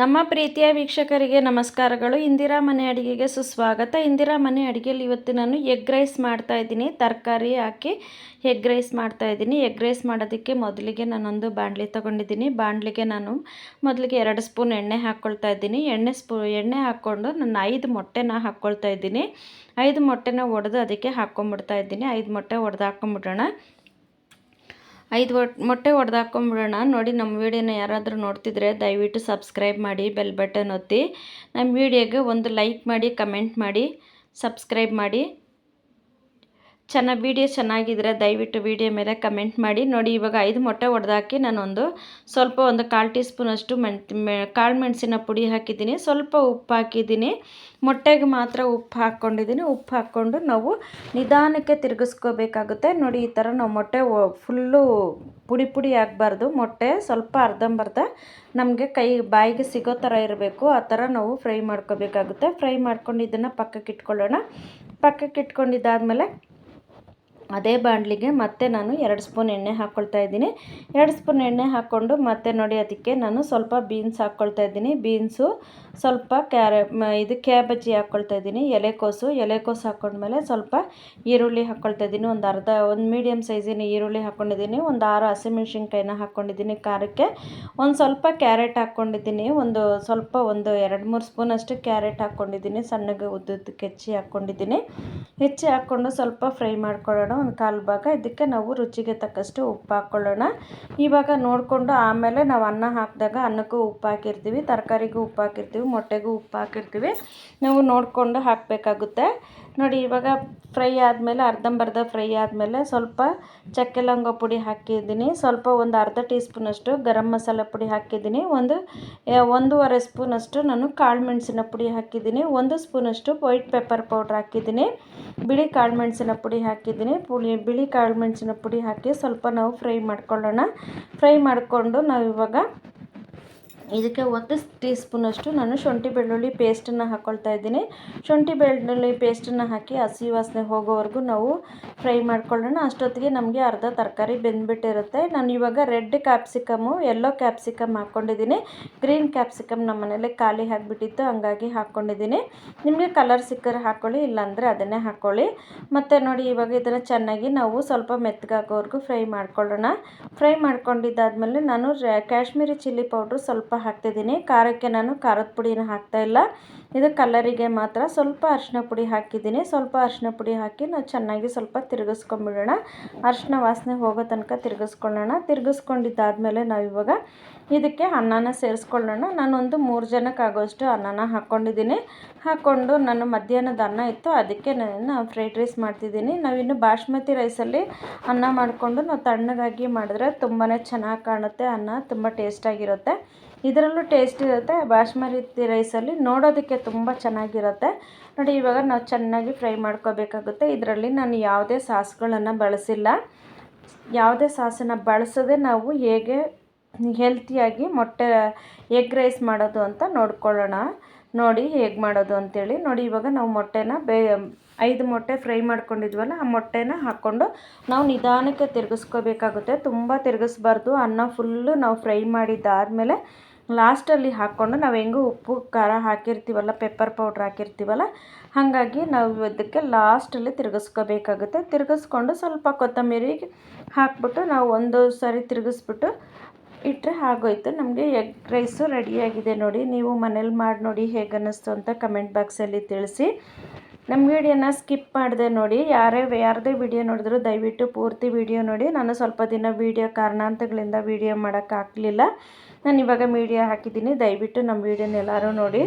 ನಮ್ಮ ಪ್ರೀತಿಯ ವೀಕ್ಷಕರಿಗೆ ನಮಸ್ಕಾರಗಳು. ಇಂದಿರಾ ಮನೆ ಅಡುಗೆಗೆ ಸುಸ್ವಾಗತ. ಇಂದಿರಾ ಮನೆ ಅಡಿಗೆಯಲ್ಲಿ ಇವತ್ತು ನಾನು ಎಗ್ ರೈಸ್ ಮಾಡ್ತಾ ಇದ್ದೀನಿ. ತರಕಾರಿ ಹಾಕಿ ಎಗ್ ರೈಸ್ ಮಾಡ್ತಾ ಇದ್ದೀನಿ. ಎಗ್ ರೈಸ್ ಮಾಡೋದಕ್ಕೆ ಮೊದಲಿಗೆ ನಾನೊಂದು ಬಾಂಡ್ಲಿ ತೊಗೊಂಡಿದ್ದೀನಿ. ಬಾಣಲಿಗೆ ನಾನು ಮೊದಲಿಗೆ ಎರಡು ಸ್ಪೂನ್ ಎಣ್ಣೆ ಹಾಕ್ಕೊಳ್ತಾ ಇದ್ದೀನಿ. ಎಣ್ಣೆ ಸ್ಪೂ, ಎಣ್ಣೆ ಹಾಕ್ಕೊಂಡು ನಾನು ಐದು ಮೊಟ್ಟೆನ ಹಾಕ್ಕೊಳ್ತಾ ಇದ್ದೀನಿ. ಐದು ಮೊಟ್ಟೆನ ಒಡೆದು ಅದಕ್ಕೆ ಹಾಕ್ಕೊಂಬಿಡ್ತಾ ಇದ್ದೀನಿ. ಐದು ಮೊಟ್ಟೆ ಒಡೆದು ಹಾಕ್ಕೊಂಬಿಡೋಣ. ಐದು ಮೊಟ್ಟೆ ಹೊಡೆದು ಹಾಕ್ಕೊಂಬಿಡೋಣ ನೋಡಿ ನಮ್ಮ ವೀಡಿಯೋನ ಯಾರಾದರೂ ನೋಡ್ತಿದ್ರೆ ದಯವಿಟ್ಟು ಸಬ್ಸ್ಕ್ರೈಬ್ ಮಾಡಿ, ಬೆಲ್ ಬಟನ್ ಒತ್ತಿ. ನಮ್ಮ ವೀಡಿಯೋಗೆ ಒಂದು ಲೈಕ್ ಮಾಡಿ, ಕಮೆಂಟ್ ಮಾಡಿ, ಸಬ್ಸ್ಕ್ರೈಬ್ ಮಾಡಿ. ಚೆನ್ನಾಗಿ ವೀಡಿಯೋ ಚೆನ್ನಾಗಿದ್ರೆ ದಯವಿಟ್ಟು ವೀಡಿಯೋ ಮೇಲೆ ಕಮೆಂಟ್ ಮಾಡಿ. ನೋಡಿ, ಇವಾಗ ಐದು ಮೊಟ್ಟೆ ಒಡೆದಾಕಿ ನಾನೊಂದು ಸ್ವಲ್ಪ ಒಂದು ಕಾಲು ಟೀ ಸ್ಪೂನಷ್ಟು ಕಾಳು ಮೆಣಸಿನ ಪುಡಿ ಹಾಕಿದ್ದೀನಿ. ಸ್ವಲ್ಪ ಉಪ್ಪು ಹಾಕಿದ್ದೀನಿ. ಮೊಟ್ಟೆಗೆ ಮಾತ್ರ ಉಪ್ಪು ಹಾಕ್ಕೊಂಡಿದ್ದೀನಿ. ಉಪ್ಪು ಹಾಕ್ಕೊಂಡು ನಾವು ನಿಧಾನಕ್ಕೆ ತಿರುಗಿಸ್ಕೋಬೇಕಾಗುತ್ತೆ. ನೋಡಿ, ಈ ಥರ ನಾವು ಮೊಟ್ಟೆ ಫುಲ್ಲು ಪುಡಿ ಪುಡಿ ಆಗಬಾರ್ದು. ಮೊಟ್ಟೆ ಸ್ವಲ್ಪ ಅರ್ಧಂಬರ್ಧ ನಮಗೆ ಕೈ, ಬಾಯಿಗೆ ಸಿಗೋ ಥರ ಇರಬೇಕು. ಆ ಥರ ನಾವು ಫ್ರೈ ಮಾಡ್ಕೋಬೇಕಾಗುತ್ತೆ. ಫ್ರೈ ಮಾಡ್ಕೊಂಡು ಇದನ್ನು ಪಕ್ಕಕ್ಕೆ ಇಟ್ಕೊಳ್ಳೋಣ. ಪಕ್ಕಕ್ಕೆ ಇಟ್ಕೊಂಡಿದ್ದಾದಮೇಲೆ ಅದೇ ಬಾಣಲಿಗೆ ಮತ್ತೆ ನಾನು ಎರಡು ಸ್ಪೂನ್ ಎಣ್ಣೆ ಹಾಕ್ಕೊಳ್ತಾ ಇದ್ದೀನಿ. ಎರಡು ಸ್ಪೂನ್ ಎಣ್ಣೆ ಹಾಕ್ಕೊಂಡು ಮತ್ತೆ ನೋಡಿ ಅದಕ್ಕೆ ನಾನು ಸ್ವಲ್ಪ ಬೀನ್ಸ್ ಹಾಕ್ಕೊಳ್ತಾ ಇದ್ದೀನಿ. ಬೀನ್ಸು ಸ್ವಲ್ಪ ಕ್ಯಾರೆ ಇದು ಕ್ಯಾಬಜ್ಜಿ ಹಾಕ್ಕೊಳ್ತಾ ಇದ್ದೀನಿ. ಎಲೆಕೋಸು ಎಲೆಕೋಸು ಹಾಕ್ಕೊಂಡ್ಮೇಲೆ ಸ್ವಲ್ಪ ಈರುಳ್ಳಿ ಹಾಕ್ಕೊಳ್ತಾ ಇದ್ದೀನಿ. ಒಂದು ಅರ್ಧ, ಒಂದು ಮೀಡಿಯಮ್ ಸೈಜಿನ ಈರುಳ್ಳಿ ಹಾಕ್ಕೊಂಡಿದ್ದೀನಿ ಒಂದು ಆರು ಹಸಿಮೆಣ್ಸಿನ್ಕಾಯಿನ ಹಾಕ್ಕೊಂಡಿದ್ದೀನಿ ಖಾರಕ್ಕೆ. ಒಂದು ಸ್ವಲ್ಪ ಕ್ಯಾರೆಟ್ ಹಾಕ್ಕೊಂಡಿದ್ದೀನಿ ಒಂದು ಸ್ವಲ್ಪ ಒಂದು ಎರಡು ಮೂರು ಸ್ಪೂನಷ್ಟು ಕ್ಯಾರೆಟ್ ಹಾಕ್ಕೊಂಡಿದ್ದೀನಿ ಸಣ್ಣಗೆ ಉದ್ದುದ್ದಕ್ಕೆ ಹೆಚ್ಚಿ ಹಾಕ್ಕೊಂಡಿದ್ದೀನಿ ಹೆಚ್ಚಿ ಹಾಕ್ಕೊಂಡು ಸ್ವಲ್ಪ ಫ್ರೈ ಮಾಡ್ಕೊಳ್ಳೋಣ. ಒಂದು ಕಾಲು ಭಾಗ. ಇದಕ್ಕೆ ನಾವು ರುಚಿಗೆ ತಕ್ಕಷ್ಟು ಉಪ್ಪು ಹಾಕ್ಕೊಳ್ಳೋಣ ಇವಾಗ ನೋಡಿಕೊಂಡು ಆಮೇಲೆ ನಾವು ಅನ್ನ ಹಾಕಿದಾಗ ಅನ್ನಕ್ಕೂ ಉಪ್ಪು ಹಾಕಿರ್ತೀವಿ, ತರಕಾರಿಗೂ ಉಪ್ಪು ಹಾಕಿರ್ತೀವಿ, ಮೊಟ್ಟೆಗೂ ಉಪ್ಪು ಹಾಕಿರ್ತೀವಿ. ನಾವು ನೋಡಿಕೊಂಡು ಹಾಕಬೇಕಾಗುತ್ತೆ. ನೋಡಿ, ಇವಾಗ ಫ್ರೈ ಆದಮೇಲೆ, ಅರ್ಧಂಬರ್ಧ ಫ್ರೈ ಆದಮೇಲೆ ಸ್ವಲ್ಪ ಚಕ್ಕೆ ಲವಂಗ ಪುಡಿ ಹಾಕಿದ್ದೀನಿ. ಸ್ವಲ್ಪ ಒಂದು ಅರ್ಧ ಟೀ ಸ್ಪೂನಷ್ಟು ಗರಂ ಮಸಾಲ ಪುಡಿ ಹಾಕಿದ್ದೀನಿ. ಒಂದು ಒಂದೂವರೆ ಸ್ಪೂನಷ್ಟು ನಾನು ಕಾಳು ಮೆಣಸಿನ ಪುಡಿ ಹಾಕಿದ್ದೀನಿ. ಒಂದು ಸ್ಪೂನಷ್ಟು ವೈಟ್ ಪೆಪ್ಪರ್ ಪೌಡ್ರ್ ಹಾಕಿದ್ದೀನಿ. ಬಿಳಿ ಕಾಳು ಮೆಣಸಿನ ಪುಡಿ ಹಾಕಿದ್ದೀನಿ. ಪುಳಿ ಬಿಳಿ ಕಾಳು ಮೆಣಸಿನ ಪುಡಿ ಹಾಕಿ ಸ್ವಲ್ಪ ನಾವು ಫ್ರೈ ಮಾಡ್ಕೊಳ್ಳೋಣ. ಫ್ರೈ ಮಾಡಿಕೊಂಡು ನಾವು ಇವಾಗ ಇದಕ್ಕೆ ಒಂದು ಟೀ ಸ್ಪೂನಷ್ಟು ನಾನು ಶುಂಠಿ ಬೆಳ್ಳುಳ್ಳಿ ಪೇಸ್ಟನ್ನು ಹಾಕ್ಕೊಳ್ತಾ ಇದ್ದೀನಿ. ಶುಂಠಿ ಬೆಳ್ಳುಳ್ಳಿ ಪೇಸ್ಟನ್ನು ಹಾಕಿ ಹಸಿ ವಾಸನೆ ಹೋಗೋವರೆಗೂ ನಾವು ಫ್ರೈ ಮಾಡ್ಕೊಳ್ಳೋಣ. ಅಷ್ಟೊತ್ತಿಗೆ ನಮಗೆ ಅರ್ಧ ತರಕಾರಿ ಬೆಂದ್ಬಿಟ್ಟಿರುತ್ತೆ. ನಾನು ಇವಾಗ ರೆಡ್ ಕ್ಯಾಪ್ಸಿಕಮ್ಮು ಎಲ್ಲೋ ಕ್ಯಾಪ್ಸಿಕಮ್ ಹಾಕ್ಕೊಂಡಿದ್ದೀನಿ. ಗ್ರೀನ್ ಕ್ಯಾಪ್ಸಿಕಮ್ ನಮ್ಮ ಮನೇಲಿ ಖಾಲಿ ಹಾಕಿಬಿಟ್ಟಿತ್ತು ಹಂಗಾಗಿ ಹಾಕ್ಕೊಂಡಿದ್ದೀನಿ. ನಿಮಗೆ ಕಲರ್ ಸಿಕ್ಕರೆ ಹಾಕ್ಕೊಳ್ಳಿ ಇಲ್ಲಾಂದರೆ ಅದನ್ನೇ ಹಾಕ್ಕೊಳ್ಳಿ ಮತ್ತು ನೋಡಿ, ಇವಾಗ ಇದನ್ನು ಚೆನ್ನಾಗಿ ನಾವು ಸ್ವಲ್ಪ ಮೆತ್ತಗಾಗೋವರೆಗೂ ಫ್ರೈ ಮಾಡ್ಕೊಳ್ಳೋಣ. ಫ್ರೈ ಮಾಡ್ಕೊಂಡಿದ್ದಾದಮೇಲೆ ನಾನು ಕಾಶ್ಮೀರಿ ಚಿಲ್ಲಿ ಪೌಡ್ರು ಸ್ವಲ್ಪ ಹಾಕ್ತಿದ್ದೀನಿ. ಖಾರಕ್ಕೆ ನಾನು ಖಾರದ ಪುಡಿನ ಹಾಕ್ತಾಯಿಲ್ಲ ಇದು ಕಲರಿಗೆ ಮಾತ್ರ ಸ್ವಲ್ಪ ಅರಿಶಿನ ಪುಡಿ ಹಾಕಿದ್ದೀನಿ. ಸ್ವಲ್ಪ ಅರಿಶಿನ ಪುಡಿ ಹಾಕಿ ನಾವು ಚೆನ್ನಾಗಿ ಸ್ವಲ್ಪ ತಿರುಗಿಸ್ಕೊಂಬಿಡೋಣ. ಅರಿಶಿನ ವಾಸನೆ ಹೋಗೋ ತನಕ ತಿರುಗಿಸ್ಕೊಳ್ಳೋಣ. ತಿರುಗಿಸ್ಕೊಂಡಿದ್ದಾದಮೇಲೆ ನಾವು ಇವಾಗ ಇದಕ್ಕೆ ಅನ್ನನ ಸೇರಿಸ್ಕೊಳ್ಳೋಣ. ನಾನೊಂದು ಮೂರು ಜನಕ್ಕೆ ಆಗೋಷ್ಟು ಅನ್ನನ ಹಾಕ್ಕೊಂಡಿದ್ದೀನಿ. ಹಾಕ್ಕೊಂಡು ನಾನು ಮಧ್ಯಾಹ್ನದ ಅನ್ನ ಇತ್ತು, ಅದಕ್ಕೆ ನಾನು ಫ್ರೈಡ್ ರೈಸ್ ಮಾಡ್ತಿದ್ದೀನಿ. ನಾವಿನ್ನು ಬಾಸ್ಮತಿ ರೈಸಲ್ಲಿ ಅನ್ನ ಮಾಡಿಕೊಂಡು ನಾವು ತಣ್ಣಗಾಗಿ ಮಾಡಿದ್ರೆ ತುಂಬಾ ಚೆನ್ನಾಗಿ ಕಾಣುತ್ತೆ. ಅನ್ನ ತುಂಬ ಟೇಸ್ಟಾಗಿರುತ್ತೆ. ಇದರಲ್ಲೂ ಟೇಸ್ಟ್ ಇರುತ್ತೆ. ಬಾಸ್ಮತಿ ರೈಸಲ್ಲಿ ನೋಡೋದಕ್ಕೆ ತುಂಬ ಚೆನ್ನಾಗಿರುತ್ತೆ. ನೋಡಿ, ಇವಾಗ ನಾವು ಚೆನ್ನಾಗಿ ಫ್ರೈ ಮಾಡ್ಕೋಬೇಕಾಗುತ್ತೆ. ಇದರಲ್ಲಿ ನಾನು ಯಾವುದೇ ಸಾಸ್ಗಳನ್ನು ಬಳಸಿಲ್ಲ. ಯಾವುದೇ ಸಾಸನ್ನು ಬಳಸದೆ ನಾವು ಹೇಗೆ ಹೆಲ್ತಿಯಾಗಿ ಮೊಟ್ಟೆ ಎಗ್ ರೈಸ್ ಮಾಡೋದು ಅಂತ ನೋಡ್ಕೊಳ್ಳೋಣ. ನೋಡಿ ಹೇಗೆ ಮಾಡೋದು ಅಂತೇಳಿ. ನೋಡಿ, ಇವಾಗ ನಾವು ಮೊಟ್ಟೆನ ಬೇ, ಐದು ಮೊಟ್ಟೆ ಫ್ರೈ ಮಾಡ್ಕೊಂಡಿದ್ವಲ್ಲ, ಆ ಮೊಟ್ಟೆನ ಹಾಕ್ಕೊಂಡು ನಾವು ನಿಧಾನಕ್ಕೆ ತಿರುಗಿಸ್ಕೋಬೇಕಾಗುತ್ತೆ. ತುಂಬ ತಿರುಗಿಸ್ಬಾರ್ದು. ಅನ್ನ ಫುಲ್ಲು ನಾವು ಫ್ರೈ ಮಾಡಿದ್ದಾದಮೇಲೆ ಲಾಸ್ಟಲ್ಲಿ ಹಾಕ್ಕೊಂಡು ನಾವು ಹೆಂಗೂ ಉಪ್ಪು, ಖಾರ ಹಾಕಿರ್ತೀವಲ್ಲ ಪೆಪ್ಪರ್ ಪೌಡ್ರ್ ಹಾಕಿರ್ತೀವಲ್ಲ, ಹಾಗಾಗಿ ನಾವು ಇದಕ್ಕೆ ಲಾಸ್ಟಲ್ಲಿ ತಿರುಗಿಸ್ಕೋಬೇಕಾಗುತ್ತೆ. ತಿರುಗಿಸ್ಕೊಂಡು ಸ್ವಲ್ಪ ಕೊತ್ತಂಬರಿ ಹಾಕ್ಬಿಟ್ಟು ನಾವು ಒಂದು ಸಾರಿ ತಿರುಗಿಸ್ಬಿಟ್ಟು ಇಟ್ಟರೆ ಆಗೋಯ್ತು. ನಮಗೆ ಎಗ್ ರೈಸು ರೆಡಿಯಾಗಿದೆ ನೋಡಿ. ನೀವು ಮನೇಲಿ ಮಾಡಿ ನೋಡಿ ಹೇಗೆ ಅನ್ನಿಸ್ತು ಅಂತ ಕಮೆಂಟ್ ಬಾಕ್ಸಲ್ಲಿ ತಿಳಿಸಿ. ನಮ್ಮ ವಿಡಿಯೋನ ಸ್ಕಿಪ್ ಮಾಡಿದೆ ನೋಡಿ, ಯಾರೇ ಯಾರದೇ ವಿಡಿಯೋ ನೋಡಿದ್ರು ದಯವಿಟ್ಟು ಪೂರ್ತಿ ವಿಡಿಯೋ ನೋಡಿ. ನಾನು ಸ್ವಲ್ಪ ದಿನ ವಿಡಿಯೋ ಕಾರಣಾಂತಗಳಿಂದ ವಿಡಿಯೋ ಮಾಡೋಕ್ಕಾಗಲಿಲ್ಲ ನಾನು ಇವಾಗ ಮೀಡಿಯಾ ಹಾಕಿದ್ದೀನಿ. ದಯವಿಟ್ಟು ನಮ್ಮ ವಿಡಿಯೋನ ಎಲ್ಲರೂ ನೋಡಿ.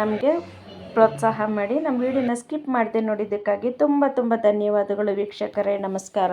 ನಮಗೆ ಪ್ರೋತ್ಸಾಹ ಮಾಡಿ. ನಮ್ಮ ವಿಡಿಯೋನ ಸ್ಕಿಪ್ ಮಾಡಿದೆ ನೋಡಿದ್ದಕ್ಕಾಗಿ ತುಂಬ ತುಂಬ ಧನ್ಯವಾದಗಳು ವೀಕ್ಷಕರೇ. ನಮಸ್ಕಾರ.